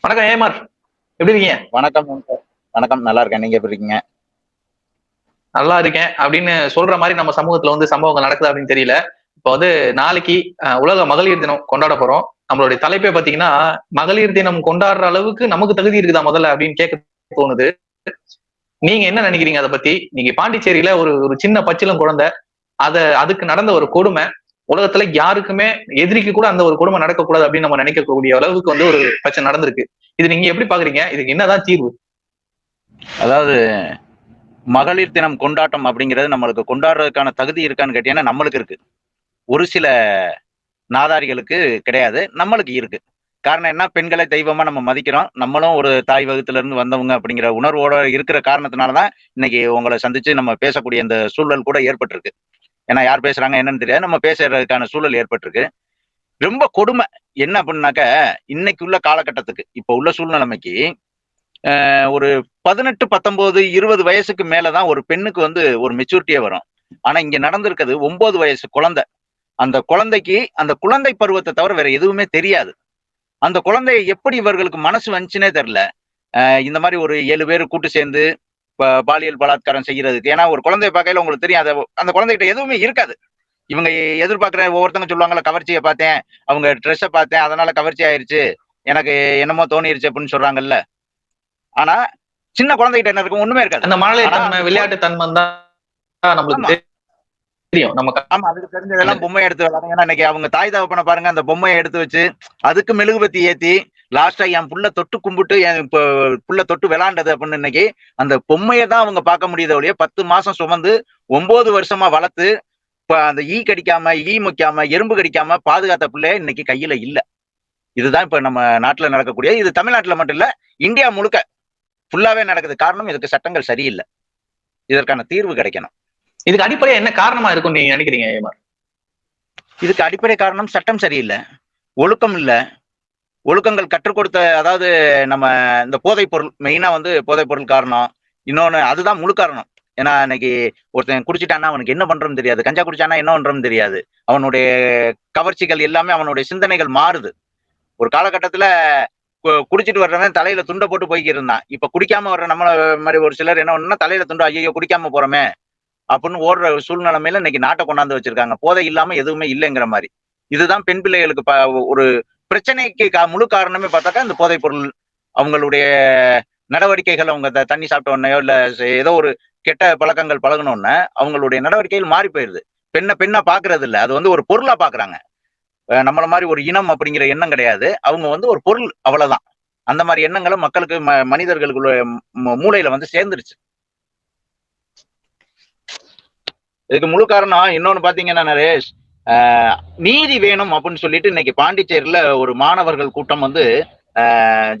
வணக்கம் ஏமார். எப்படி இருக்கீங்க? வணக்கம் வணக்கம். நல்லா இருக்கேன். நீங்க எப்படி இருக்கீங்க? நல்லா இருக்கேன். அப்படின்னு சொல்ற மாதிரி நம்ம சமூகத்துல வந்து சம்பவங்கள் நடக்குது அப்படின்னு தெரியல. இப்போ வந்து நாளைக்கு உலக மகளிர் தினம் கொண்டாட போறோம். நம்மளுடைய தலைப்பே பாத்தீங்கன்னா மகளிர் தினம் கொண்டாடுற அளவுக்கு நமக்கு தகுதி இருக்குதா முதல்ல அப்படின்னு கேட்க தோணுது. நீங்க என்ன நினைக்கிறீங்க அதை பத்தி? நீங்க பாண்டிச்சேரியில ஒரு ஒரு சின்ன பச்சிலம் குழந்தை. அத அதுக்கு நடந்த ஒரு கொடுமை. உலகத்துல யாருக்குமே எதிரிக்கு கூட அந்த ஒரு கொடுமை நடக்கக்கூடாது அப்படின்னு நம்ம நினைக்கக்கூடிய அளவுக்கு வந்து ஒரு பிரச்சனை நடந்திருக்கு. இது நீங்க எப்படி பாக்குறீங்க? இதுக்கு என்னதான் தீர்வு? அதாவது மகளிர் தினம் கொண்டாட்டம் அப்படிங்கிறது நம்மளுக்கு கொண்டாடுறதுக்கான தகுதி இருக்கான்னு கேட்டீங்கன்னா நம்மளுக்கு இருக்கு. ஒரு சில நாதாரிகளுக்கு கிடையாது நம்மளுக்கு இருக்கு. காரணம் என்ன? பெண்களை தெய்வமா நம்ம மதிக்கிறோம். நம்மளும் ஒரு தாய் வகுத்துல இருந்து வந்தவங்க அப்படிங்கிற உணர்வோட இருக்கிற காரணத்தினாலதான் இன்னைக்கு உங்களை சந்திச்சு நம்ம பேசக்கூடிய இந்த சூழல் கூட ஏற்பட்டிருக்கு. ஏன்னா யார் பேசுறாங்க என்னன்னு தெரியாது. நம்ம பேசுறதுக்கான சூழல் ஏற்பட்டிருக்கு. ரொம்ப கொடுமை. என்ன அப்படின்னாக்க இன்னைக்கு உள்ள காலகட்டத்துக்கு இப்ப உள்ள சூழ்நிலைமைக்கு ஆஹ் ஒரு பதினெட்டு பத்தொன்பது இருபது வயசுக்கு மேலதான் ஒரு பெண்ணுக்கு வந்து ஒரு மெச்சூரிட்டியே வரும். ஆனா இங்க நடந்திருக்கிறது ஒன்பது வயசு குழந்தை. அந்த குழந்தைக்கு அந்த குழந்தை பருவத்தை தவிர வேற எதுவுமே தெரியாது. அந்த குழந்தைய எப்படி இவர்களுக்கு மனசு வந்துச்சுன்னே தெரியல. இந்த மாதிரி ஒரு ஏழு பேர் கூட்டு சேர்ந்து பாலியல் பலாத்காரம் செய்யறதுக்கு. ஏன்னா ஒரு குழந்தைய பார்க்கையில உங்களுக்கு தெரியும் அதை அந்த குழந்தைகிட்ட எதுவுமே இருக்காது. இவங்க எதிர்பார்க்கிற ஒவ்வொருத்தங்க சொல்லுவாங்கல்ல கவர்ச்சியை பார்த்தேன் அவங்க ட்ரெஸ்ஸை பார்த்தேன் அதனால கவர்ச்சி ஆயிருச்சு எனக்கு என்னமோ தோணிருச்சு அப்படின்னு சொல்றாங்கல்ல. ஆனா சின்ன குழந்தைகிட்ட என்ன இருக்கும் ஒண்ணுமே இருக்காது. அந்த மழலை தன்மை விளையாட்டு தன்மை தான் நம்மளுக்கு தெரியும். நமக்கு ஆமா அதுக்கு தெரிஞ்சதெல்லாம் பொம்மை எடுத்து விளையாடுங்க. ஏன்னா இன்னைக்கு அவங்க தாய் தகப்பனை பாருங்க அந்த பொம்மையை எடுத்து வச்சு அதுக்கு மெழுகுபத்தி ஏத்தி லாஸ்டா என் புள்ள தொட்டு கும்பிட்டு என் இப்ப புள்ள தொட்டு விளாண்டது அப்படின்னு இன்னைக்கு அந்த பொம்மையை தான் அவங்க பார்க்க முடியுத ஒழிய பத்து மாசம் சுமந்து ஒன்பது வருஷமா வளர்த்து இப்ப அந்த ஈ கடிக்காம ஈ முக்காம எறும்பு கடிக்காம பாதுகாத்த பிள்ளை இன்னைக்கு கையில இல்ல. இதுதான் இப்ப நம்ம நாட்டுல நடக்கக்கூடிய இது தமிழ்நாட்டுல மட்டும் இல்ல இந்தியா முழுக்க ஃபுல்லாவே நடக்குது. காரணம் இதுக்கு சட்டங்கள் சரியில்லை. இதற்கான தீர்வு கிடைக்கணும். இதுக்கு அடிப்படையா என்ன காரணமா இருக்கும் நீங்க நினைக்கிறீங்க இதுக்கு அடிப்படை காரணம் சட்டம் சரியில்லை. ஒழுக்கம் இல்ல. ஒழுக்கங்கள் கற்றுக் கொடுத்த அதாவது நம்ம இந்த போதைப் பொருள் மெயினா வந்து போதைப் பொருள் காரணம். இன்னொன்னு அதுதான் முழு காரணம். ஏன்னா இன்னைக்கு ஒருத்தன் குடிச்சிட்டான்னா அவனுக்கு என்ன பண்றோம்னு தெரியாது. கஞ்சா குடிச்சானா என்ன பண்றோம்னு தெரியாது. அவனுடைய கவர்ச்சிகள் எல்லாமே அவனுடைய சிந்தனைகள் மாறுது. ஒரு காலகட்டத்துல கு- குடிச்சிட்டு வர்றவன் தலையில துண்டை போட்டு போய்க்கிட்டு இருந்தான் இப்ப குடிக்காம வர்ற நம்மள மாதிரி ஒரு சிலர் என்ன பண்ணா தலையில துண்டு ஐயோ குடிக்காம போறோமே அப்படின்னு ஓடுற சூழ்நிலைமையில இன்னைக்கு நாட்டை கொண்டாந்து வச்சிருக்காங்க. போதை இல்லாம எதுவுமே இல்லைங்கிற மாதிரி. இதுதான் பெண் பிள்ளைகளுக்கு ஒரு பிரச்சனைக்கு கா- முழு காரணமே பார்த்தாக்கா இந்த போதைப் பொருள் அவங்களுடைய நடவடிக்கைகள் அவங்க த- தண்ணி சாப்பிட்ட உடனேயோ இல்ல ஏதோ ஒரு கெட்ட பழக்கங்கள் பழகுன அவங்களுடைய நடவடிக்கைகள் மாறி போயிருது. பெண்ணை பெண்ணா பாக்குறது இல்லை அது வந்து ஒரு பொருளா பாக்குறாங்க. நம்மள மாதிரி ஒரு இனம் அப்படிங்கிற எண்ணம் கிடையாது. அவங்க வந்து ஒரு பொருள் அவ்வளவுதான். அந்த மாதிரி எண்ணங்களும் மக்களுக்கு ம- மனிதர்களுக்குள்ள மூளையில வந்து சேர்ந்துருச்சு. இதுக்கு முழு காரணம் இன்னொன்னு பாத்தீங்கன்னா நரேஷ் நீதி வேணும் அப்படின்னு சொல்லிட்டு இன்னைக்கு பாண்டிச்சேரியில ஒரு மாணவர்கள் கூட்டம் வந்து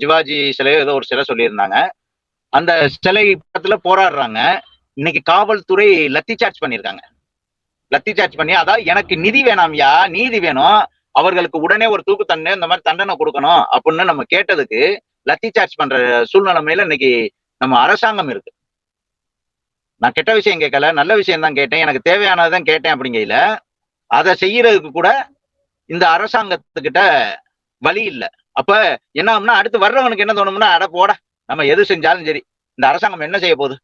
ஜிவாஜி சிவாஜி சிலை ஏதோ ஒரு சிலை சொல்லியிருந்தாங்க. அந்த சிலை பக்கத்துல போராடுறாங்க. இன்னைக்கு காவல்துறை லத்தி சார்ஜ் பண்ணியிருக்காங்க. லத்தி சார்ஜ் பண்ணி அதான் எனக்கு நிதி வேணாம்யா நீதி வேணும். அவர்களுக்கு உடனே ஒரு தூக்கு தண்டனை இந்த மாதிரி தண்டனை கொடுக்கணும் அப்படின்னு நம்ம கேட்டதுக்கு லத்தி சார்ஜ் பண்ற சூழ்நிலைமையில இன்னைக்கு நம்ம அரசாங்கம் இருக்கு. நான் கெட்ட விஷயம் கேட்கல நல்ல விஷயம் தான் கேட்டேன். எனக்கு தேவையானதான் கேட்டேன் அப்படிங்கையில அதை செய்யறதுக்கு கூட இந்த அரசாங்கத்துக்கிட்ட வழி இல்லை. அப்ப என்ன ஆகும்னா அடுத்து வர்றவனுக்கு என்ன தோணும்னா அட போட நம்ம எது செஞ்சாலும் சரி. இந்த அரசாங்கம் என்ன செய்ய போகுது?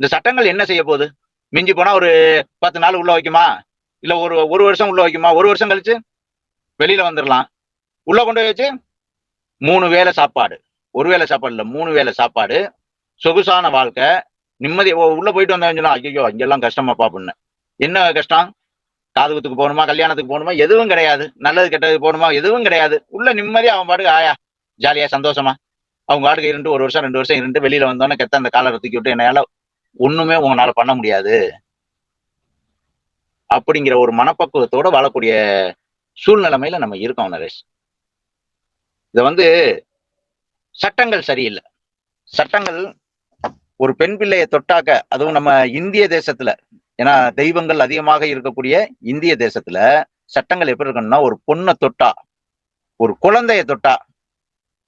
இந்த சட்டங்கள் என்ன செய்ய போகுது? மிஞ்சி போனா ஒரு பத்து நாள் உள்ள வைக்குமா? இல்ல ஒரு ஒரு வருஷம் உள்ள வைக்குமா? ஒரு வருஷம் கழிச்சு வெளியில வந்துடலாம் உள்ள கொண்டு போய் வச்சு மூணு வேளை சாப்பாடு. ஒரு வேளை சாப்பாடு இல்லை மூணு வேளை சாப்பாடு. சொகுசான வாழ்க்கை. நிம்மதி. உள்ள போயிட்டு வந்தவன் ஐயோ இங்கெல்லாம் கஷ்டமாப்பா அப்படின்னு. என்ன கஷ்டம்? காதுகுத்துக்கு போகணுமா கல்யாணத்துக்கு போகணுமா எதுவும் கிடையாது. நல்லது கெட்டது போகணுமா எதுவும் கிடையாது. உள்ள நிம்மதியா அவன் பாட்டுக்கு ஆயா ஜாலியா சந்தோஷமா. அவங்க பாட்டுக்கு இருந்து ஒரு வருஷம் ரெண்டு வருஷம் இருந்து வெளியில வந்தோன்னே கெத்த அந்த காலரை தூக்கி விட்டு என்னால ஒண்ணுமே உங்களால பண்ண முடியாது. அப்படிங்கிற ஒரு மனப்பக்குவத்தோட வாழக்கூடிய சூழ்நிலைமையில நம்ம இருக்கோம் நரேஷ். இத வந்து சட்டங்கள் சரியில்லை. சட்டங்கள் ஒரு பெண் பிள்ளையை தொட்டாக்க அதுவும் நம்ம இந்திய தேசத்துல ஏன்னா தெய்வங்கள் அதிகமாக இருக்கக்கூடிய இந்திய தேசத்துல சட்டங்கள் எப்படி இருக்கணும்னா ஒரு பொண்ணை தொட்டா ஒரு குழந்தைய தொட்டா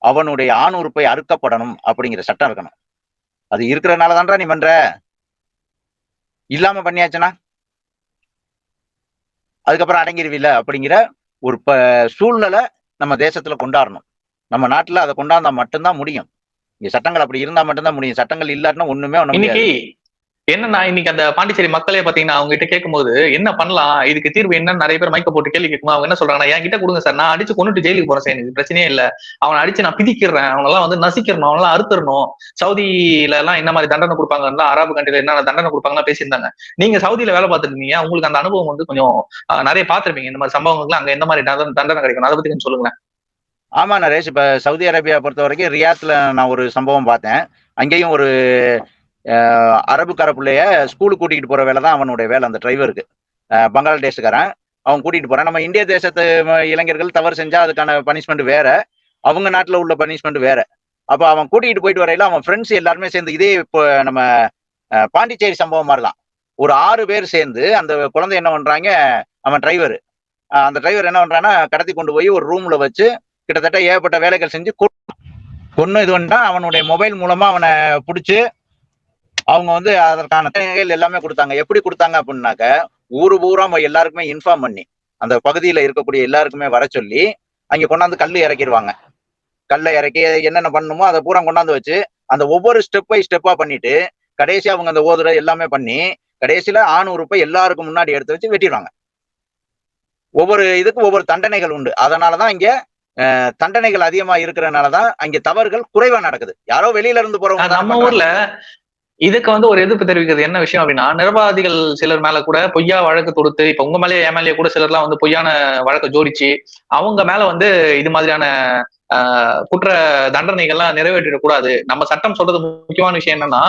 அவனுடைய ஆண் உறுப்பை அறுக்கப்படணும் அப்படிங்கிற சட்டம் இருக்கணும். அது இருக்கிறனால தான்டா நீ பண்ற? இல்லாம பண்ணியாச்சுன்னா? அதுக்கப்புறம் அடங்கிடுவில்ல அப்படிங்கிற ஒரு ப சூழ்நிலை நம்ம தேசத்துல கொண்டாடணும். நம்ம நாட்டுல அதை கொண்டாந்தா மட்டும்தான் முடியும். இங்க சட்டங்கள் அப்படி இருந்தா மட்டும்தான் முடியும். சட்டங்கள் இல்லாட்டினா ஒண்ணுமே முடியாது. இன்னைக்கு என்னன்னா இன்னைக்கு அந்த பாண்டிச்சேரி மக்களே பாத்தீங்கன்னா அவங்க கிட்ட கேட்கும்போது என்ன பண்ணலாம்? இதுக்கு தீர்வு என்னன்னு நிறைய பேர் மைக்க போட்டு கேள்வி கேட்கும்போது அவங்க என்ன சொல்றாங்கன்னா என் கிட்ட கொடுங்க சார். நான் அடிச்சு கொண்டுட்டு ஜெயிலுக்கு போறேன் சார். எனக்கு பிரச்சனையே இல்ல. அவனை அடிச்சு நான் பிதிக்கிறேன். அவனெல்லாம் வந்து நசிக்கிறணும் அவனெல்லாம் அறுத்துறணும். சவுதியில எல்லாம் என்ன மாதிரி தண்டனை கொடுப்பாங்க அரபு கண்ட்ரில என்ன தண்டனை கொடுப்பாங்கன்னா பேசியிருந்தாங்க. நீங்க சவுதியில வேலை பார்த்துருந்தீங்க உங்களுக்கு அந்த அனுபவம் வந்து கொஞ்சம் நிறைய பார்த்திருப்பீங்க. இந்த மாதிரி சம்பவங்களுக்கு அங்க எந்த மாதிரி தண்டனை தண்டனை கிடைக்கும்? அதை பத்தி கொஞ்சம் சொல்லுங்களேன். ஆமா நரேஷ். இப்ப சவுதி அரேபியா பொறுத்த வரைக்கும் ரியாத்ல நான் ஒரு சம்பவம் பார்த்தேன். அங்கேயும் ஒரு அரபுக்கார அரபு ஸ்கூலுக்கு கூட்டிகிட்டு போற வேலை தான் அவனுடைய வேலை அந்த டிரைவருக்கு பங்களாதேஷ்காரன். அவன் கூட்டிட்டு போறான். நம்ம இந்திய தேசத்து இளைஞர்கள் தவறு செஞ்சா அதுக்கான பனிஷ்மெண்ட் வேற. அவங்க நாட்டில் உள்ள பனிஷ்மெண்ட் வேற. அப்ப அவன் கூட்டிகிட்டு போயிட்டு வரையில அவன் ஃப்ரெண்ட்ஸ் எல்லாருமே சேர்ந்து இதே இப்போ நம்ம பாண்டிச்சேரி சம்பவம் மாதிரிதான். ஒரு ஆறு பேர் சேர்ந்து அந்த குழந்தை என்ன பண்றாங்க? அவன் டிரைவர் அந்த டிரைவர் என்ன பண்றான்னா கடத்தி கொண்டு போய் ஒரு ரூம்ல வச்சு கிட்டத்தட்ட ஏகப்பட்ட வேலைகள் செஞ்சு கொண்டு கொன்னு இது பண்ணா அவனுடைய மொபைல் மூலமா அவனை பிடிச்சி அவங்க வந்து அதற்கான தேவைகள் எல்லாமே கொடுத்தாங்க. எப்படி கொடுத்தாங்க அப்படின்னாக்க ஊரு பூரா எல்லாருக்குமே இன்ஃபார்ம் பண்ணி அந்த பகுதியில இருக்கக்கூடிய எல்லாருக்குமே வர சொல்லி அங்க கொண்டாந்து கல்லு இறக்கிடுவாங்க. கல்லை இறக்கி என்னென்ன பண்ணணுமோ அதை பூரா கொண்டாந்து வச்சு அந்த ஒவ்வொரு ஸ்டெப் பை ஸ்டெப்பா பண்ணிட்டு கடைசி அவங்க அந்த ஓதுற எல்லாமே பண்ணி கடைசியில ஆணூறு ரூபாய் எல்லாருக்கும் முன்னாடி எடுத்து வச்சு வெட்டிடுவாங்க. ஒவ்வொரு இதுக்கு ஒவ்வொரு தண்டனைகள் உண்டு. அதனாலதான் இங்க தண்டனைகள் அதிகமா இருக்கிறனாலதான் அங்க தவறுகள் குறைவா நடக்குது. யாரோ வெளியில இருந்து போறவங்க நம்ம. ஊர்ல இதுக்கு வந்து ஒரு எதிர்ப்பு தெரிவிக்கிறது என்ன விஷயம் அப்படின்னா நிர்வாகிகள் சிலர் மேல கூட பொய்யா வழக்கு தொடுத்து இப்ப உங்க மேலே என் மேலேயே கூட சிலர்லாம் வந்து பொய்யான வழக்கை ஜோடிச்சு அவங்க மேல வந்து இது மாதிரியான ஆஹ், குற்ற தண்டனைகள்லாம் நிறைவேற்றிடக்கூடாது நம்ம சட்டம் சொல்றது முக்கியமான விஷயம் என்னன்னா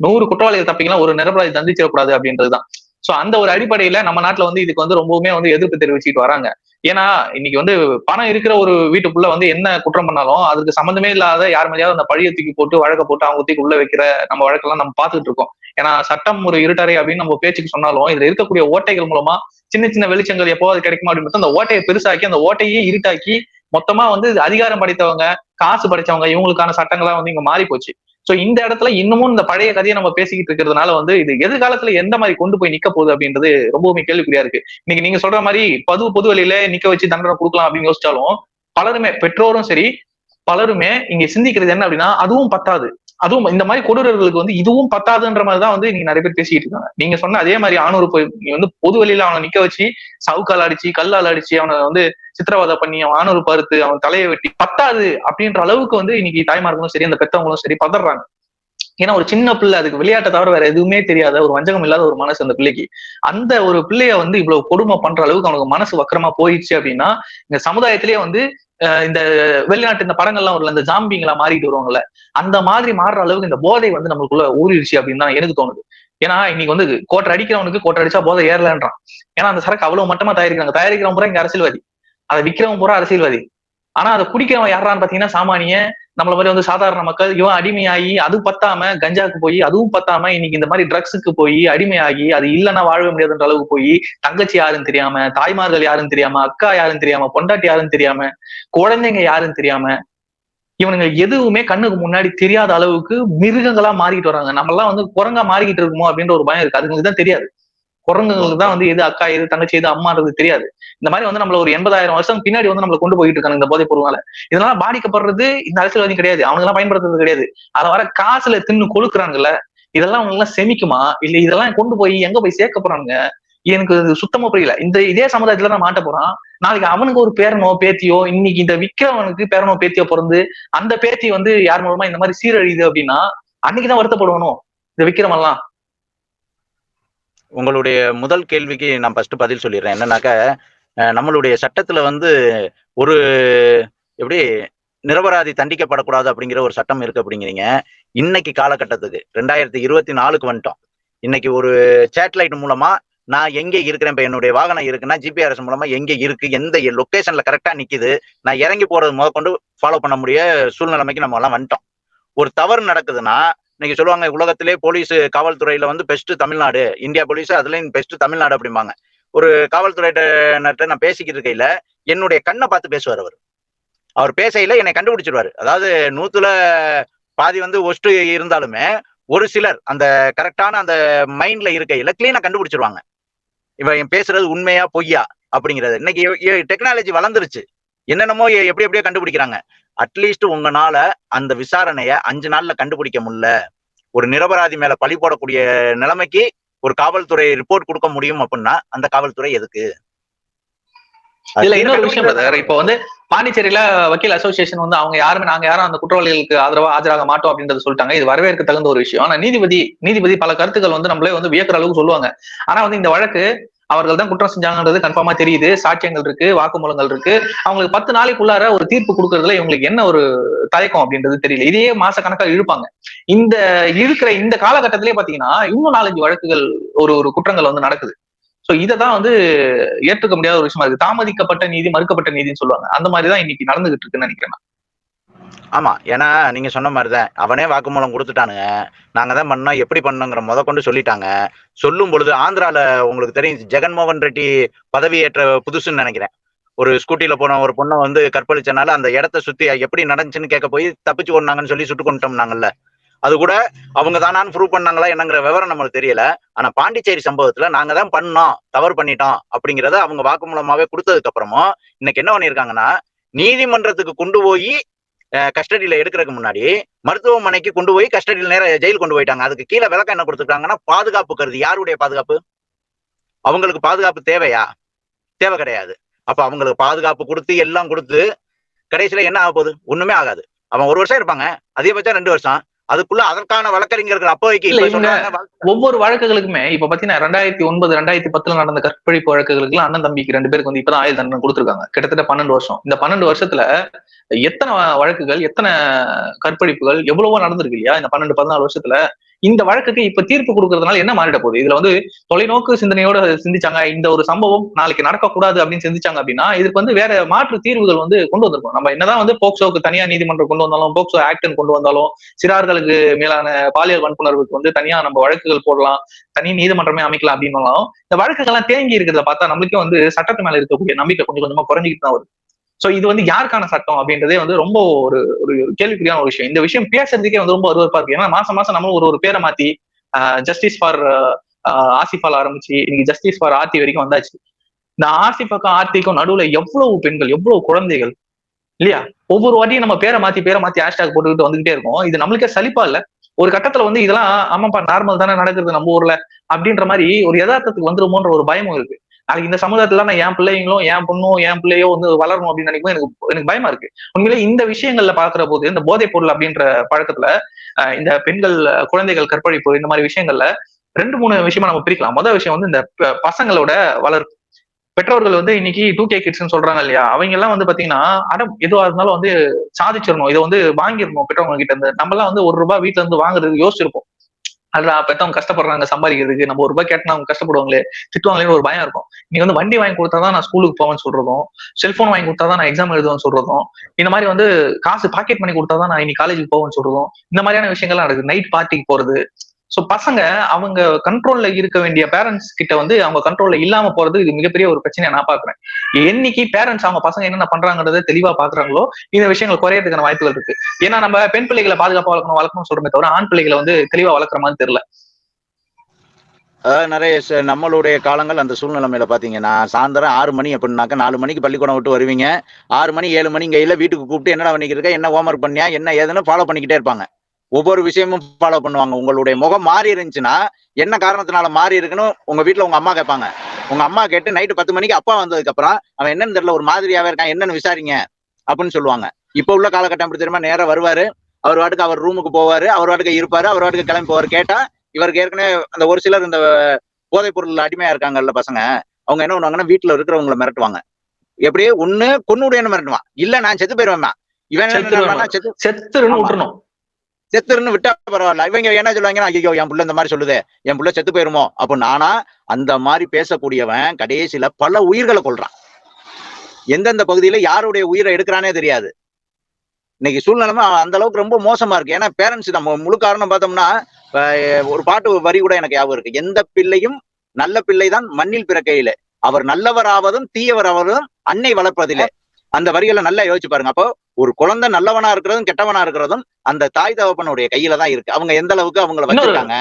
நூறு குற்றவாளிகள் தப்பிக்கலாம் ஒரு நிரபராதி தந்திச்சிடக்கூடாது அப்படின்றதுதான். சோ அந்த ஒரு அடிப்படையில நம்ம நாட்டுல வந்து இதுக்கு வந்து ரொம்பவுமே வந்து எதிர்ப்பு தெரிவிச்சுட்டு வராங்க. ஏன்னா இன்னைக்கு வந்து பணம் இருக்கிற ஒரு வீட்டுக்குள்ள வந்து என்ன குற்றம் பண்ணாலும் அதுக்கு சம்மந்தமே இல்லாத யார் மேலேயாவது அந்த பழிய தூக்கி போட்டு வழக்க போட்டு அவங்க தூக்கி உள்ள வைக்கிற நம்ம வழக்கெல்லாம் நம்ம பார்த்துட்டு இருக்கோம். ஏன்னா சட்டம் ஒரு இருட்டறை அப்படின்னு நம்ம பேச்சுக்கு சொன்னாலும் இதுல இருக்கக்கூடிய ஓட்டைகள் மூலமா சின்ன சின்ன வெளிச்சங்கள் எப்போது கிடைக்குமா அப்படின்னு அந்த ஓட்டையை பெருசாக்கி அந்த ஓட்டையே இருட்டாக்கி மொத்தமா வந்து அதிகாரம் படைத்தவங்க காசு படைச்சவங்க இவங்களுக்கான சட்டங்கள்லாம் வந்து இங்க மாறி போச்சு சோ இந்த இடத்துல இன்னமும் இந்த பழைய கதையை நம்ம பேசிக்கிட்டு இருக்கிறதுனால வந்து இது எதிர்காலத்துல எந்த மாதிரி கொண்டு போய் நிக்க போகுது அப்படின்றது ரொம்பவுமே கேள்விக்குறியா இருக்கு. இன்னைக்கு நீங்க சொல்ற மாதிரி பொது பொது வழியில நிக்க வச்சு தண்டனை கொடுக்கலாம் அப்படின்னு யோசிச்சாலும் பலருமே பெற்றோரும் சரி பலருமே இங்க சிந்திக்கிறது என்ன அப்படின்னா அதுவும் பத்தாது. அதுவும் இந்த மாதிரி கொடூரர்களுக்கு வந்து இதுவும் பத்தாதுன்ற மாதிரி தான் வந்து நீங்க நிறைய பேர் பேசிக்கிட்டு இருக்காங்க. நீங்க சொன்ன அதே மாதிரி ஆணூர் போய் நீ வந்து பொது வழியில அவனை நிக்க வச்சு சவுக்கால் அடிச்சு கல்லால் அடிச்சு அவனை வந்து சித்திரவதை பண்ணி அவன் ஆணூர் பருத்து அவன் தலையை வெட்டி பத்தாது அப்படின்ற அளவுக்கு வந்து இன்னைக்கு தாய்மார்களும் சரி அந்த பெத்தவங்களும் சரி பதறாங்க. ஏன்னா ஒரு சின்ன பிள்ளை அதுக்கு விளையாட்டை தவிர வேற எதுவுமே தெரியாத ஒரு வஞ்சகம் இல்லாத ஒரு மனசு அந்த பிள்ளைக்கு. அந்த ஒரு பிள்ளைய வந்து இவ்வளவு கொடுமை பண்ற அளவுக்கு அவனுக்கு மனசு வக்கரமா போயிடுச்சு அப்படின்னா இந்த சமுதாயத்திலேயே வந்து இந்த வெளிநாட்டு இந்த படங்கள்லாம் வரல இந்த ஜாம்பிங்களா மாறிட்டு வருவாங்கல்ல அந்த மாதிரி மாறுற அளவுக்கு இந்த போதை வந்து நம்மளுக்குள்ள ஊறிடுச்சு அப்படின்னு தான் எனக்கு தோணுது. ஏன்னா இன்னைக்கு வந்து கோட்டை அடிக்கிறவனுக்கு கோட்டை அடிச்சா போதை ஏறலன்றான். ஏன்னா அந்த சரக்கு அவ்வளவு மட்டமா தயாரிக்கிறாங்க. தயாரிக்கிறவங்க பூரா இங்க அரசியல்வாதி. அதை விற்கிறவன் பூரா அரசியல்வாதி. ஆனா அதை குடிக்கிறவன் யாரான்னு பாத்தீங்கன்னா சாமானிய நம்மள மாதிரி வந்து சாதாரண மக்கள் இவன் அடிமையாகி அது பத்தாம கஞ்சாக்கு போய் அதுவும் பத்தாம இன்னைக்கு இந்த மாதிரி ட்ரக்ஸுக்கு போய் அடிமையாகி அது இல்லைன்னா வாழ முடியாதுன்ற அளவுக்கு போய் தங்கச்சி யாருன்னு தெரியாம தாய்மார்கள் யாருன்னு தெரியாம அக்கா யாருன்னு தெரியாம பொண்டாட்டி யாருன்னு தெரியாம குழந்தைங்க யாருன்னு தெரியாம இவனுங்க எதுவுமே கண்ணுக்கு முன்னாடி தெரியாத அளவுக்கு மிருகங்களா மாறிக்கிட்டு வராங்க. நம்மளாம் வந்து குரங்கா மாறிக்கிட்டு இருக்குமோ அப்படின்ற ஒரு பயம் இருக்கு. அதுங்களுக்கு தான் தெரியாது. குரங்குங்களுக்கு தான் வந்து எது அக்கா எது தங்கச்சி எது அம்மான்றது தெரியாது. இந்த மாதிரி வந்து நம்மள ஒரு எண்பதாயிரம் வருஷம் பின்னாடி வந்து நம்மள கொண்டு போயிட்டு இருக்காங்க இந்த போதை பொருளால இதனால பாதிக்கப்படுறது இந்த அரசியல்வாதி கிடையாது. அவங்க எல்லாம் பயன்படுத்துறது கிடையாது. அதை வர காசுல தின்னு கொழுக்குறாங்கல்ல இதெல்லாம் அவங்க எல்லாம் செமிக்குமா? இல்ல இதெல்லாம் கொண்டு போய் எங்க போய் சேர்க்க போறாங்க எனக்கு இது சுத்தமா புரியல. இந்த இதே சமுதாயத்துல தான் மாட்ட போறான். நாளைக்கு அவனுக்கு ஒரு பேரனோ பேத்தியோ இன்னைக்கு இந்த விக்கிறவனுக்கு பேரனோ பேத்தியோ பிறந்து அந்த பேத்தி வந்து யார் மூலமா இந்த மாதிரி சீரழியுது அப்படின்னா அன்னைக்குதான் வருத்தப்படுவனும் இந்த விக்கிரமெல்லாம் உங்களுடைய முதல் கேள்விக்கு நான் ஃபர்ஸ்ட் பதில் சொல்லிடுறேன். என்னன்னாக்க நம்மளுடைய சட்டத்துல வந்து ஒரு எப்படி நிரபராதி தண்டிக்கப்படக்கூடாது அப்படிங்கிற ஒரு சட்டம் இருக்கு அப்படிங்கிறீங்க. இன்னைக்கு காலகட்டத்துக்கு ரெண்டாயிரத்தி இருபத்தி நாலுக்கு வந்துட்டோம். இன்னைக்கு ஒரு சேட்டலைட் மூலமா நான் எங்க இருக்கிறேன் இப்ப என்னுடைய வாகனம் இருக்குன்னா ஜிபிஆர்எஸ் மூலமா எங்க இருக்கு எந்த லொக்கேஷன்ல கரெக்டா நிக்குது நான் இறங்கி போறது முதற்கொண்டு ஃபாலோ பண்ண முடிய சூழ்நிலைமைக்கு நம்ம எல்லாம் வந்துட்டோம். ஒரு தவறு நடக்குதுன்னா இன்னைக்கு சொல்லுவாங்க உலகத்திலே போலீஸ் காவல்துறையில வந்து பெஸ்ட் தமிழ்நாடு இந்தியா போலீஸ் அதுலயும் பெஸ்ட் தமிழ்நாடு அப்படிம்பாங்க. ஒரு காவல்துறையிட்ட நான் பேசிக்கிட்டு இருக்கையில என்னுடைய கண்ணை பார்த்து பேசுவார் அவர். அவர் பேசையில என்னை கண்டுபிடிச்சிருவாரு. அதாவது நூத்துல பாதி வந்து ஒஸ்ட் இருந்தாலுமே ஒரு சிலர் அந்த கரெக்டான அந்த மைண்ட்ல இருக்கையில கிளீனா கண்டுபிடிச்சிருவாங்க. இவன் பேசுறது உண்மையா பொய்யா அப்படிங்கிறது. இன்னைக்கு டெக்னாலஜி வளர்ந்துருச்சு. என்னென்னமோ எப்படி எப்படியோ கண்டுபிடிக்கிறாங்க. அட்லீஸ்ட் உங்களால அந்த விசாரணைய அஞ்சு நாள்ல கண்டுபிடிக்க முடியல. ஒரு நிரபராதி மேல பழி போடக்கூடிய நிலைமைக்கு ஒரு காவல்துறை ரிப்போர்ட் கொடுக்க முடியும் அப்படின்னா அந்த காவல்துறை எதுக்கு? இதுல இன்னொரு விஷயம் brother. இப்போ வந்து பாண்டிச்சேரியில வக்கீல் அசோசியேஷன் வந்து அவங்க யாருமே நாங்க யாரும் அந்த குற்றவாளிகளுக்கு ஆதரவா ஆஜராக மாட்டோம் அப்படின்றத சொல்லிட்டாங்க. இது வரவேற்க தகுந்த ஒரு விஷயம். ஆனா நீதிபதி நீதிபதி பல கருத்துக்கள் வந்து நம்மளே வந்து வியக்கிற அளவுக்கு சொல்லுவாங்க. ஆனா வந்து இந்த வழக்கு அவர்கள் தான் குற்றம் செஞ்சாங்கன்றது கன்ஃபார்மா தெரியுது. சாட்சியங்கள் இருக்கு வாக்குமூலங்கள் இருக்கு. அவங்களுக்கு பத்து நாளைக்குள்ளார ஒரு தீர்ப்பு கொடுக்கறதுல இவங்களுக்கு என்ன ஒரு தயக்கம் அப்படின்றது தெரியல. இதையே மாச கணக்கா இழுப்பாங்க. இந்த இழுக்கிற இந்த காலகட்டத்திலே பாத்தீங்கன்னா இன்னும் நாலஞ்சு வழக்குகள் ஒரு ஒரு குற்றங்கள் வந்து நடக்குது. சோ இததான் வந்து ஏற்றுக்க முடியாத ஒரு விஷயமா இருக்கு. தாமதிக்கப்பட்ட நீதி மறுக்கப்பட்ட நீதின்னு சொல்லுவாங்க. அந்த மாதிரி தான் இன்னைக்கு நடந்துகிட்டு இருக்குன்னு நினைக்கிறேன் ஆமாம் ஏன்னா நீங்கள் சொன்ன மாதிரிதான் அவனே வாக்குமூலம் கொடுத்துட்டானுங்க. நாங்கள் தான் பண்ணோம் எப்படி பண்ணோங்கிற முத கொண்டு சொல்லிட்டாங்க. சொல்லும் பொழுது ஆந்திரால உங்களுக்கு தெரியும் ஜெகன்மோகன் ரெட்டி பதவியேற்ற புதுசுன்னு நினைக்கிறேன். ஒரு ஸ்கூட்டியில் போன ஒரு பொண்ணை வந்து கற்பழிச்சனால அந்த இடத்த சுற்றி எப்படி நடந்துச்சுன்னு கேட்க போய் தப்பிச்சு கொண்டாங்கன்னு சொல்லி சுட்டு கொண்டுட்டோம்னாங்கல்ல. அது கூட அவங்க தானான்னு ப்ரூவ் பண்ணாங்களா என்னங்கிற விவரம் நம்மளுக்கு தெரியல. ஆனா பாண்டிச்சேரி சம்பவத்துல நாங்க தான் பண்ணோம் தவறு பண்ணிட்டோம் அப்படிங்கறத அவங்க வாக்குமூலமாவே கொடுத்ததுக்கு அப்புறமும் இன்னைக்கு என்ன பண்ணிருக்காங்கன்னா நீதிமன்றத்துக்கு கொண்டு போய் கஸ்டடியில எடுக்கிறதுக்கு முன்னாடி மருத்துவமனைக்கு கொண்டு போய் கஸ்டடியில் நேரம் ஜெயில் கொண்டு போயிட்டாங்க. அதுக்கு கீழே விளக்கம் என்ன கொடுத்துருக்காங்கன்னா பாதுகாப்பு கருதி. யாருடைய பாதுகாப்பு? அவங்களுக்கு பாதுகாப்பு தேவையா? தேவை கிடையாது. அப்ப அவங்களுக்கு பாதுகாப்பு கொடுத்து எல்லாம் கொடுத்து கடைசியில என்ன ஆக போகுது? ஒண்ணுமே ஆகாது. அவன் ஒரு வருஷம் இருப்பாங்க. அதிகபட்சம் ரெண்டு வருஷம். அதுக்குள்ள அதற்கான வழக்கறிஞர்கள் அப்போதைக்கு ஒவ்வொரு வழக்குகளுக்குமே இப்ப பாத்தீங்கன்னா ரெண்டாயிரத்தி ஒன்பது ரெண்டாயிரத்தி பத்துல நடந்த கற்பழிப்பு வழக்குகளுக்கு அண்ணன் தம்பிக்கு ரெண்டு பேருக்கு வந்து இப்பதான் ஆயுள் தண்டனை கொடுத்திருக்காங்க. கிட்டத்தட்ட பன்னெண்டு வருஷம். இந்த பன்னெண்டு வருஷத்துல எத்தனை வழக்குகள் எத்தனை கற்பழிப்புகள் எவ்வளவோ நடந்திருக்கு இல்லையா? இந்த பன்னெண்டு பதினாலு வருஷத்துல இந்த வழக்குக்கு இப்ப தீர்ப்பு கொடுக்கறதுனால என்ன மாறிட போகுது? இதுல வந்து தொலைநோக்கு சிந்தனையோட சிந்திச்சாங்க. இந்த ஒரு சம்பவம் நாளைக்கு நடக்கக்கூடாது அப்படின்னு சிந்திச்சாங்க அப்படின்னா இதுக்கு வந்து வேற மாற்று தீர்வுகள் வந்து கொண்டு வந்திருக்கோம். நம்ம என்னதான் வந்து போக்சோக்கு தனியா நீதிமன்றம் கொண்டு வந்தாலும் போக்சோ ஆக்டன் கொண்டு வந்தாலும் சிறார்களுக்கு மேலான பாலியல் வன்புணர்வுக்கு வந்து தனியா நம்ம வழக்குகள் போடலாம் தனி நீதிமன்றமே அமைக்கலாம் அப்படின்னாலும் இந்த வழக்குகள்லாம் தேங்கி இருக்கிறத பார்த்தா நம்மளுக்கே வந்து சட்டத்து மேல இருக்கக்கூடிய நம்பிக்கை கொஞ்சம் கொஞ்சமா குறைஞ்சிக்கிட்டு தான் வருது. சோ இது வந்து யாருக்கான சட்டம் அப்படின்றதே வந்து ரொம்ப ஒரு ஒரு கேள்விக்குரியான ஒரு விஷயம். இந்த விஷயம் பேசுறதுக்கே வந்து ரொம்ப அருவருப்பா இருக்கு. ஏன்னா மாசம் மாசம் நம்ம ஒரு ஒரு பேரை மாத்தி ஜஸ்டிஸ் ஃபார் ஆசிஃபால் ஆரம்பிச்சு இன்னைக்கு ஜஸ்டிஸ் ஃபார் ஆர்த்தி வரைக்கும் வந்தாச்சு. இந்த ஆசிஃபாக்கும் ஆர்த்திக்கும் நடுவுல எவ்வளவு பெண்கள் எவ்வளவு குழந்தைகள் இல்லையா? ஒவ்வொரு வாட்டியும் நம்ம பேரை மாத்தி பேரை மாத்தி ஹேஷ்டாக் போட்டுக்கிட்டு வந்துகிட்டே இருக்கோம். இது நம்மளுக்கே சலிப்பா இல்ல. ஒரு கட்டத்துல வந்து இதெல்லாம் ஆமாப்பா நார்மல் தானே நடக்குது நம்ம ஊர்ல அப்படின்ற மாதிரி ஒரு யதார்த்தத்துக்கு வந்துருமோன்ற ஒரு பயமும் இருக்கு. நாளைக்கு இந்த சமுதாயத்துல நான் என் பிள்ளைங்களும் என் பொண்ணும் என் பிள்ளையோ வந்து வளரணும் அப்படின்னு நினைக்கும் எனக்கு எனக்கு பயமா இருக்கு. உண்மையிலே இந்த விஷயங்கள்ல பாக்குற போது இந்த போதைப் பொருள் அப்படின்ற பழக்கத்துல இந்த பெண்கள் குழந்தைகள் கற்பழிப்பு இந்த மாதிரி விஷயங்கள்ல ரெண்டு மூணு விஷயமா நம்ம பிரிக்கலாம். முதல் விஷயம் வந்து இந்த பசங்களோட வளர்ப்பு. பெற்றோர்கள் வந்து இன்னைக்கு டூ கே கிட்ஸ்னு சொல்றாங்க இல்லையா? அவங்க எல்லாம் வந்து பாத்தீங்கன்னா அடம் எதுவா இருந்தாலும் வந்து சாதிச்சிடணும். இதை வந்து வாங்கிடணும் பெற்றவங்க கிட்ட இருந்து. நம்ம எல்லாம் வந்து ஒரு ரூபாய் வீட்டுல இருந்து வாங்குறதுக்கு யோசிச்சிருப்போம். அதுல பெத்தவங்க கஷ்டப்படுறாங்க சம்பாதிக்கிறதுக்கு. நம்ம ஒரு ரூபாய் கேட்டா அவங்க கஷ்டப்படுவாங்களே. திட்டுவாங்களேன்னு ஒரு பயம் இருக்கும். நீங்க வந்து வண்டி வாங்கி கொடுத்தாதான் நான் ஸ்கூலுக்கு போவேன்னு சொல்றதும் செல்போன் வாங்கி கொடுத்தாதான் நான் எக்ஸாம் எழுதுவேன்னு சொல்றதும் இந்த மாதிரி வந்து காசு பாக்கெட் பண்ணி கொடுத்தாதான் நான் இன்னைக்கு காலேஜுக்கு போவேன்னு சொல்றதும் இந்த மாதிரியான விஷயங்கள்லாம் நடக்குது. நைட் பார்ட்டிக்கு போறது ஸோ பசங்க அவங்க கண்ட்ரோல்ல இருக்க வேண்டிய பேரண்ட்ஸ் கிட்ட வந்து அவங்க கண்ட்ரோல்ல இல்லாம போறது இது மிகப்பெரிய ஒரு பிரச்சனையை நான் பாக்குறேன் என்னைக்கு பேரண்ட்ஸ் அவங்க பசங்க என்னென்ன பண்றாங்கன்றத தெளிவா பாக்குறாங்களோ இந்த விஷயங்கள் குறையறதுக்கான வாய்ப்புகள் இருக்கு. ஏன்னா நம்ம பெண் பிள்ளைகளை பாதுகாப்பா வளர்க்கணும் வளர்க்கணும் சொல்றமே தவிர ஆண் பிள்ளைகளை வந்து தெளிவா வளர்க்குற மாதிரி தெரியல. நிறைய நம்மளுடைய காலங்கள் அந்த சூழ்நிலைமையில பாத்தீங்கன்னா சாயந்தரம் ஆறு மணி அப்படின்னாக்க நாலு மணிக்கு பள்ளிக்கூடம் விட்டு வருவீங்க. ஆறு மணி ஏழு மணி கையில வீட்டுக்கு கூப்பிட்டு என்னடா பண்ணிக்கிட்டு இருக்க என்ன ஹோம்ஒர்க் பண்ணியா என்ன ஏதுன்னு ஃபாலோ பண்ணிக்கிட்டே இருப்பாங்க. ஒவ்வொரு விஷயமும் ஃபாலோ பண்ணுவாங்க. உங்களுடைய முகம் மாறி இருந்துச்சுன்னா என்ன காரணத்தினால மாறி இருக்குன்னு உங்க வீட்டுல உங்க அம்மா கேட்பாங்க. உங்க அம்மா கேட்டு நைட்டு பத்து மணிக்கு அப்பா வந்ததுக்கு அப்புறம் அவன் என்னன்னு தெரியல ஒரு மாதிரியாவே இருக்கான் என்னன்னு விசாரிங்க அப்படின்னு சொல்லுவாங்க. இப்ப உள்ள காலகட்டம் எப்படி தெரியுமா? நேரா வருவாரு அவர் வாட்டுக்கு அவர் ரூமுக்கு போவாரு அவர் வாட்டுக்கு இருப்பாரு அவர் வாட்டுக்கு கிளம்பி போவாரு. கேட்டா இவருக்கு ஏற்கனவே அந்த ஒரு சிலர் இந்த போதைப் பொருள் அடிமையா இருக்காங்கல்ல பசங்க அவங்க என்ன பண்ணுவாங்கன்னா வீட்டுல இருக்கிறவங்கள மிரட்டுவாங்க. எப்படியே ஒண்ணு கொன்னுடையன்னு மிரட்டுவான். இல்ல நான் செத்து போயிருவேன் இவன் செத்துருன்னு ஆமா. விட்டுறணும். செத்துருன்னு விட்டா பரவாயில்ல. இவங்க என்ன சொல்லுவாங்கன்னா ஐயோ என் புள்ள இந்த மாதிரி சொல்லுது. என் புள்ள செத்து போயிருமோ? அப்போ நானா அந்த மாதிரி பேசக்கூடியவன் கடைசியில பல உயிர்களை கொள்றான் எந்தெந்த பகுதியில யாருடைய உயிரை எடுக்கிறானே தெரியாது. இன்னைக்கு சூழ்நிலைமை அந்த அளவுக்கு ரொம்ப மோசமா இருக்கு. ஏன்னா பேரண்ட்ஸ் நம்ம முழு காரணம் பார்த்தோம்னா ஒரு பாட்டு வரி கூட எனக்கு ஞாபகம் இருக்கு. எந்த பிள்ளையும் நல்ல பிள்ளைதான் மண்ணில் பிறக்கையில. அவர் நல்லவராவதும் தீயவராவதும் அன்னை வளர்ப்பதில்லை அந்த வரிகளை நல்லா யோசிச்சு பாருங்க. அப்போ ஒரு குழந்தை நல்லவனா இருக்கிறதும் கெட்டவனா இருக்கிறதும் அந்த தாய் தகப்பனுடைய கையில தான் இருக்கு. அவங்க எந்த அளவுக்கு அவங்கள வச்சிருக்காங்க?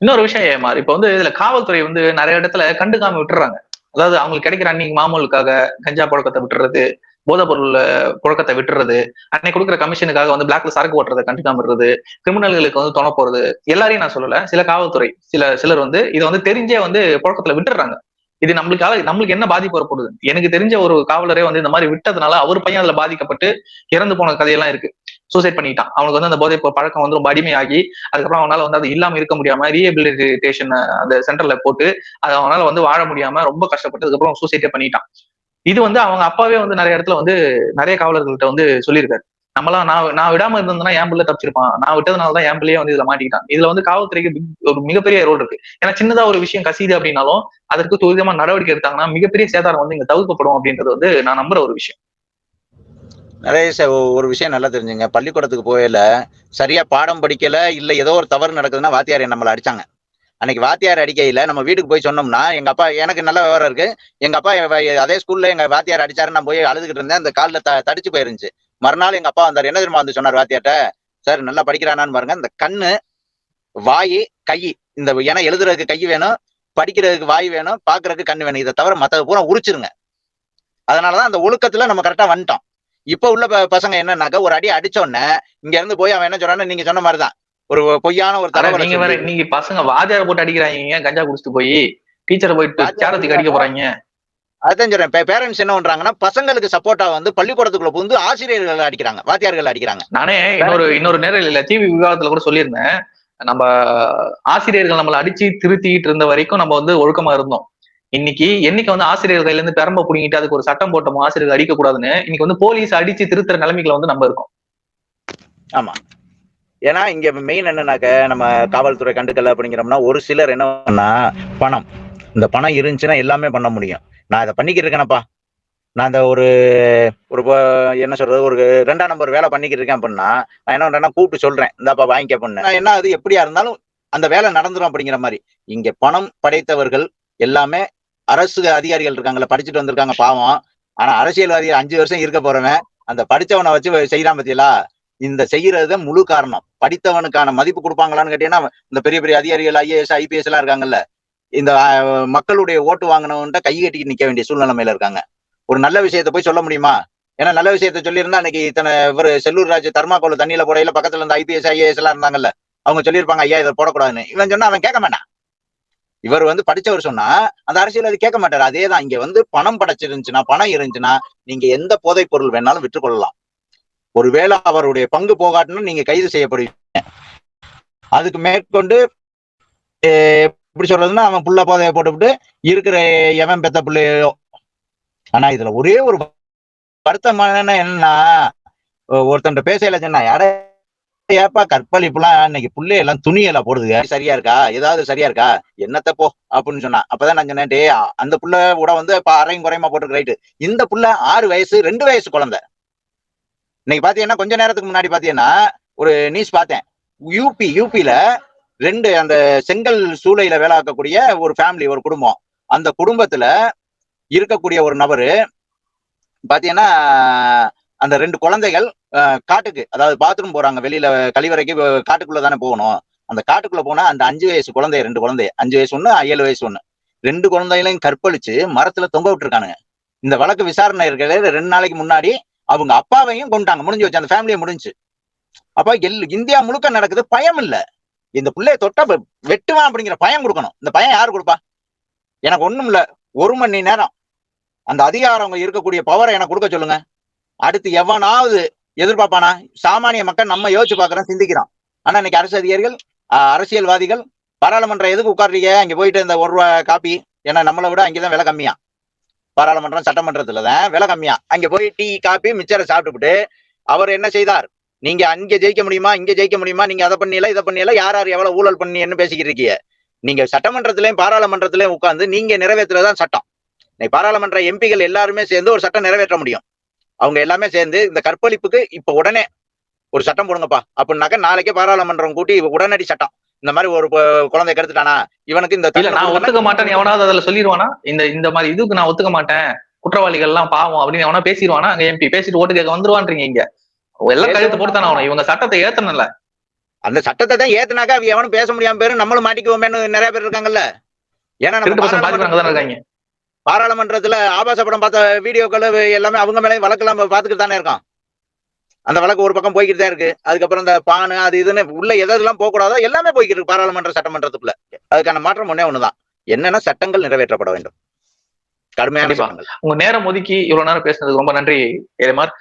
இன்னொரு விஷயம் ஏமாறு இப்ப வந்து இதுல காவல்துறை வந்து நிறைய இடத்துல கண்டுக்காம விட்டுறாங்க. அதாவது அவங்களுக்கு கிடைக்கிற அன்னைக்கு மாமூலுக்காக கஞ்சா பழக்கத்தை விட்டுறது போதைப் பொருள் புழக்கத்தை விட்டுறது அன்னைக்கு கொடுக்குற கமிஷனுக்காக வந்து பிளாக்ல சரக்கு ஓட்டுறதை கண்டுக்காம இருக்கிறது கிரிமினல்களுக்கு வந்து துணை போறது எல்லாரையும் நான் சொல்லல. சில காவல்துறை சில சிலர் வந்து இதை வந்து தெரிஞ்சே வந்து புழக்கத்துல விட்டுறாங்க. இது நம்மளுக்காக நம்மளுக்கு என்ன பாதிப்பு வரப்படுது எனக்கு தெரிஞ்ச ஒரு காவலரே வந்து இந்த மாதிரி விட்டதுனால அவர் பையன் அதுல பாதிக்கப்பட்டு இறந்து போன கதையெல்லாம் இருக்கு. சூசைட் பண்ணிட்டான். அவனுக்கு வந்து அந்த போதை பழக்கம் வந்து ரொம்ப அடிமையாகி அதுக்கப்புறம் அவனால வந்து அது இல்லாம இருக்க முடியாம ரீஹபிலிட்டேஷன் அந்த சென்டர்ல போட்டு அது அவனால வந்து வாழ முடியாம ரொம்ப கஷ்டப்பட்டு அதுக்கப்புறம் சூசைட்டே பண்ணிட்டான். இது வந்து அவங்க அப்பாவே வந்து நிறைய இடத்துல வந்து நிறைய காவலர்கள்ட்ட வந்து சொல்லியிருக்காரு. நம்மளாம் நான் நான் விடாம இருந்ததுன்னா என் பிள்ளை தப்பிச்சிருப்பான். நான் விட்டதுனால தான் என் பிள்ளையே வந்து இதுல மாட்டிக்கிட்டான். இதுல வந்து காவல்துறைக்கு ஒரு மிகப்பெரிய ரோல் இருக்கு. ஏன்னா சின்னதா ஒரு விஷயம் கசியுது அப்படின்னாலும் அதற்கு துரிதமா நடவடிக்கை எடுத்தாங்கன்னா மிகப்பெரிய சேதாரம் வந்து இங்க தவிர்க்கப்படும் அப்படின்றது வந்து நான் நம்புற ஒரு விஷயம். நிறைய ஒரு விஷயம் நல்லா தெரிஞ்சுங்க. பள்ளிக்கூடத்துக்கு போகல சரியா பாடம் படிக்கல இல்ல ஏதோ ஒரு தவறு நடக்குதுன்னா வாத்தியார் நம்மள அடிச்சாங்க. அன்னைக்கு வாத்தியார் அடிக்கையில நம்ம வீட்டுக்கு போய் சொன்னோம்னா எங்க அப்பா எனக்கு நல்ல விவரம் இருக்கு. எங்க அப்பா அதே ஸ்கூல்ல எங்க வாத்தியார் அடிச்சாரு நான் போய் அழுதுகிட்டு இருந்தேன். அந்த காலில் த தடிச்சு போயிருந்துச்சு. மறுநாள் எங்க அப்பா வந்தார். என்ன தெரியுமா வந்து சொன்னார் வாத்தியார்ட்ட? சார் நல்லா படிக்கிறானான்னு பாருங்க. இந்த கண்ணு வாய் கை இந்த ஏன்னா எழுதுறதுக்கு கை வேணும் படிக்கிறதுக்கு வாய் வேணும் பாக்குறதுக்கு கண்ணு வேணும். இதை தவிர மத்தது பூரா உரிச்சிருங்க. அதனாலதான் அந்த ஒழுக்கத்துல நம்ம கரெக்டா வந்துட்டோம். இப்ப உள்ள பசங்க என்னன்னாக்கா ஒரு அடி அடிச்ச உடனே இங்க இருந்து போய் அவன் என்ன சொல்றான்னு நீங்க சொன்ன மாதிரிதான் ஒரு பொய்யான ஒரு தகவலை நீங்க வேற நீங்க பசங்க வாத்தியார போட்டு அடிக்கிறாங்க. கஞ்சா குடிச்சிட்டு போய்? டீச்சரை போயிட்டு சேரத்துக்கு அடிக்க போறாங்க. அதான் சொல்றேன். பேரண்ட்ஸ் என்ன பண்றாங்கன்னா பசங்களுக்கு சப்போர்ட்டா வந்து பள்ளிக்கூடத்துக்குள்ள புகுந்து ஆசிரியர்கள் அடிக்கிறாங்க வாத்தியார்கள் அடிக்கிறாங்க. நானே இன்னொரு இன்னொரு நேரம் இல்ல டிவி விவாதத்துல கூட சொல்லியிருந்தேன். நம்ம ஆசிரியர்கள் நம்மளை அடிச்சு திருத்திட்டு இருந்த வரைக்கும் நம்ம வந்து ஒழுக்கமா இருந்தோம். இன்னைக்கு என்னைக்கு வந்து ஆசிரியர் கையில இருந்து பெரம்ப புடிங்கிட்டு அதுக்கு ஒரு சட்டம் போட்டோமோ ஆசிரியர்கள் அடிக்க கூடாதுன்னு இன்னைக்கு வந்து போலீஸ் அடிச்சு திருத்துற நிலைமைகளை வந்து நம்ம இருக்கோம். ஆமா. ஏன்னா இங்க மெயின் என்னன்னாக்க நம்ம காவல்துறை கண்டுக்கல அப்படிங்கிறோம்னா ஒரு சிலர் என்ன பண்ணா பணம். இந்த பணம் இருந்துச்சுன்னா எல்லாமே பண்ண முடியும். நான் இதை பண்ணிக்கிட்டு இருக்கேனப்பா. நான் இந்த ஒரு ஒரு என்ன சொல்றது ஒரு ரெண்டாம் நம்பர் வேலை பண்ணிக்கிட்டு இருக்கேன் அப்படின்னா நான் என்ன பண்றேன்னா கூப்பிட்டு சொல்றேன். இந்தாப்பா வாங்கிக்க பண்ண நான் என்ன அது எப்படியா இருந்தாலும் அந்த வேலை நடந்துரும் அப்படிங்கிற மாதிரி. இங்க பணம் படைத்தவர்கள் எல்லாமே அரசு அதிகாரிகள் இருக்காங்கல்ல படிச்சுட்டு வந்திருக்காங்க பாவம். ஆனா அரசியல்வாதி அஞ்சு வருஷம் இருக்க போறவன் அந்த படிச்சவனை வச்சு செய்யறான் பத்தியலா இந்த செய்யறது முழு காரணம். படித்தவனுக்கான மதிப்பு கொடுப்பாங்களான்னு கேட்டீங்கன்னா இந்த பெரிய பெரிய அதிகாரிகள் ஐஏஎஸ் ஐபிஎஸ் எல்லாம் இருக்காங்கல்ல இந்த மக்களுடைய ஓட்டு வாங்கினவன்ட்ட கை கட்டிட்டு நிக்க வேண்டிய சூழ்நிலைமையில இருக்காங்க. ஒரு நல்ல விஷயத்த போய் சொல்ல முடியுமா? ஏன்னா நல்ல விஷயத்த சொல்லியிருந்தா அன்னைக்கு இத்தனை இவர் செல்லூர் ராஜ் தர்மாக்கோல தண்ணியில போடையில பக்கத்துல இருந்த ஐபிஎஸ் ஐஏஎஸ் எல்லாம் இருந்தாங்கல்ல அவங்க சொல்லியிருப்பாங்க ஐயா இதை போடக்கூடாதுன்னு. இவன் சொன்னா அவன் கேட்க மாட்டான். இவர் வந்து படிச்சவர் சொன்னா அந்த அரசியல் கேட்க மாட்டாரு. அதே தான் இங்க வந்து பணம் படைச்சிருந்துச்சுன்னா பணம் இருந்துச்சுன்னா நீங்க எந்த போதைப் பொருள் வேணாலும் விற்றுக்கொள்ளலாம் ஒருவேளை அவருடைய பங்கு போகாட்டுன்னு நீங்க கைது செய்யப்படுவீங்க. அதுக்கு மேற்கொண்டு எப்படி சொல்றதுன்னா அவன் புள்ள போதைய போட்டுவிட்டு இருக்கிற எவன் பெத்த பிள்ளையோ. ஆனா இதுல ஒரே ஒரு வருத்தமான என்னன்னா ஒருத்தன் பேசல சொன்னா யார ஏப்பா கற்பழிப்புலாம் இன்னைக்கு புள்ளை எல்லாம் துணியெல்லாம் போடுதுங்க சரியா இருக்கா? ஏதாவது சரியா இருக்கா? என்னத்த போ? அப்படின்னு சொன்னா. அப்பதான் நான் சொன்னேன் டேய் அந்த புள்ள கூட வந்து இப்ப அரையும் குறையுமா போட்டுருக்கு ரைட்டு இந்த புள்ள ஆறு வயசு ரெண்டு வயசு குழந்தை. இன்னைக்கு பாத்தீங்கன்னா கொஞ்ச நேரத்துக்கு முன்னாடி பாத்தீங்கன்னா ஒரு நியூஸ் பார்த்தேன். யூபி யூபில ரெண்டு அந்த செங்கல் சூளையில வேலை ஆக்கக்கூடிய ஒரு ஃபேமிலி ஒரு குடும்பம். அந்த குடும்பத்துல இருக்கக்கூடிய ஒரு நபரு பாத்தீங்கன்னா அந்த ரெண்டு குழந்தைகள் காட்டுக்கு அதாவது பாத்ரூம் போறாங்க. வெளியில கழிவறைக்கு அஹ், காட்டுக்குள்ள தானே போகணும். அந்த காட்டுக்குள்ள போனா அந்த அஞ்சு வயசு குழந்தை ரெண்டு குழந்தை. அஞ்சு வயசு ஒண்ணு ஏழு வயசு ஒண்ணு. ரெண்டு குழந்தைகளையும் கற்பழிச்சு மரத்துல தொங்க விட்டுருக்கானுங்க. இந்த வழக்கு விசாரணை இருக்கிறது ரெண்டு நாளைக்கு முன்னாடி அவங்க அப்பாவையும் கொண்டாங்க முடிஞ்சு வச்சு அந்த ஃபேமிலியை முடிஞ்சு. அப்ப எல் இந்தியா முழுக்க நடக்குது பயம் இல்லை இந்த பிள்ளைய தொட்டா வெட்டுவான் அப்படிங்கிற பயம் கொடுக்கணும். இந்த பயம் யாரு கொடுப்பா? எனக்கு ஒண்ணும் இல்ல. ஒரு மணி நேரம். அந்த அதிகாரம் இருக்கக்கூடிய பவரை எனக்கு கொடுக்க சொல்லுங்க. அடுத்து எவனாவது எதிர்பார்ப்பானா? சாமானிய மக்கள் நம்ம யோசிச்சு பாக்குறோம் சிந்திக்கிறோம். ஆனா இன்னைக்கு அரசு அதிகாரிகள் அரசியல்வாதிகள் பாராளுமன்றம் எதுக்கு உட்கார்றீங்க? அங்க போயிட்டு இந்த ஒரு ரூபா காப்பி ஏன்னா நம்மளை விட அங்கேதான் விலை கம்மியா. பாராளுமன்றம் சட்டமன்றத்துல தான் விலை கம்மியா. அங்க போய் டீ காப்பி மிச்சரை சாப்பிட்டுவிட்டு அவர் என்ன செய்தார்? நீங்க அங்க ஜெயிக்க முடியுமா இங்க ஜெயிக்க முடியுமா நீங்க அதை பண்ணியல இதை பண்ணியல யார் யார் எவ்வளவு ஊழல் பண்ணின்னு பேசிக்கிட்டு இருக்கீங்க? நீங்க சட்டமன்றத்திலயும் பாராளுமன்றத்திலயும் உட்கார்ந்து நீங்க நிறைவேற்றுறதான் சட்டம். இன்னைக்கு பாராளுமன்ற எம்பிகள் எல்லாருமே சேர்ந்து ஒரு சட்டம் நிறைவேற்ற முடியும். அவங்க எல்லாமே சேர்ந்து இந்த கற்பழிப்புக்கு இப்ப உடனே ஒரு சட்டம் போடுங்கப்பா. அப்படின்னாக்க நாளைக்கே பாராளுமன்றம் கூட்டி உடனடி சட்டம். இந்த மாதிரி ஒரு குழந்தை கெடுத்துட்டானா? இவனுக்கு இந்த இல்ல நான் ஒத்துக்க மாட்டேன்னு எவனாவது அதுல சொல்லிடுவானா இந்த இந்த மாதிரி இதுக்கு நான் ஒத்துக்க மாட்டேன். குற்றவாளிகள் எல்லாம் பாவம் அப்படின்னு எவனா பேசிடுவானா அங்க எம்பி பேசிட்டு ஓட்டு கேட்க வந்துருவான்றீங்க இங்க. எல்லாம் கையெழுத்து போட்டு ஆகணும். இவங்க சட்டத்தை ஏத்தணும்ல. அந்த சட்டத்தை தான் ஏத்துனாக்கா எவனும் பேச முடியாம பேரு நம்மளும் மாட்டிக்குவோமேன்னு நிறைய பேர் இருக்காங்கல்ல. ஏன்னா நம்ம பாராளுமன்றத்துல ஆபாச படம் பார்த்த வீடியோக்கள் எல்லாமே அவங்க மேலேயும் வழக்கெல்லாம் பார்த்துக்கிட்டு தானே இருக்கான். அந்த வழக்கு ஒரு பக்கம் போய்கிட்டு தான் இருக்கு. அதுக்கப்புறம் இந்த பானு அது இதுன்னு உள்ள எதெல்லாம் போகக்கூடாதோ எல்லாமே போய்கிட்டு இருக்கு பாராளுமன்ற சட்டமன்றத்துக்குள்ள. அதுக்கான மாற்றம் ஒண்ணே ஒண்ணுதான். என்னன்னா சட்டங்கள் நிறைவேற்றப்பட வேண்டும்? கடுமையான உங்க நேரம் ஒதுக்கி இவ்வளவு நேரம் பேசுனதுக்கு ரொம்ப நன்றி ஏமார்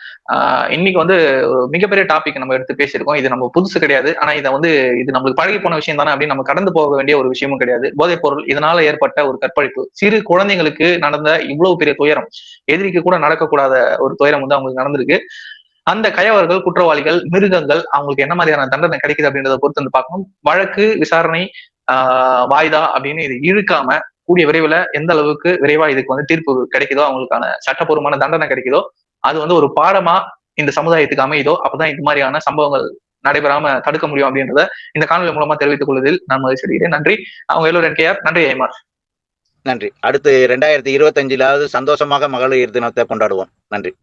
இன்னைக்கு வந்து ஒரு மிகப்பெரிய டாபிக் நம்ம எடுத்து பேசியிருக்கோம். இது நம்ம புதுசு கிடையாது. ஆனா இதை வந்து இது நம்மளுக்கு பழகி போன விஷயம் தானே அப்படின்னு நம்ம கடந்து போக வேண்டிய ஒரு விஷயமும் கிடையாது. போதைப் பொருள் இதனால ஏற்பட்ட ஒரு கற்பழிப்பு. சிறு குழந்தைங்களுக்கு நடந்த இவ்வளவு பெரிய துயரம் எதிரிக்கு கூட நடக்கக்கூடாத ஒரு துயரம் வந்து அவங்களுக்கு நடந்திருக்கு. அந்த கயவர்கள் குற்றவாளிகள் மிருகங்கள் அவங்களுக்கு என்ன மாதிரியான தண்டனை கிடைக்குது அப்படின்றத பொறுத்து வந்து பார்க்கணும். வழக்கு விசாரணை ஆஹ் வாய்தா அப்படின்னு இது இழுக்காம கூடிய விரைவில் எந்த அளவுக்கு விரைவா இதுக்கு வந்து தீர்ப்பு கிடைக்குதோ அவங்களுக்கான சட்டப்பூர்வமான தண்டனை கிடைக்குதோ அது வந்து ஒரு பாடமா இந்த சமுதாயத்துக்கு அமையுதோ அப்பதான் இது மாதிரியான சம்பவங்கள் நடைபெறாம தடுக்க முடியும் அப்படின்றத இந்த காணொலி மூலமா தெரிவித்துக் கொள்வதில் நான் மகிழ்ச்சி அடைகிறேன். நன்றி. அவங்க எல்லோரும் கேஆர் நன்றி ஐமார். நன்றி. அடுத்து ரெண்டாயிரத்தி இருபத்தஞ்சிலாவது சந்தோஷமாக மகளிர் தினத்தை கொண்டாடுவோம். நன்றி.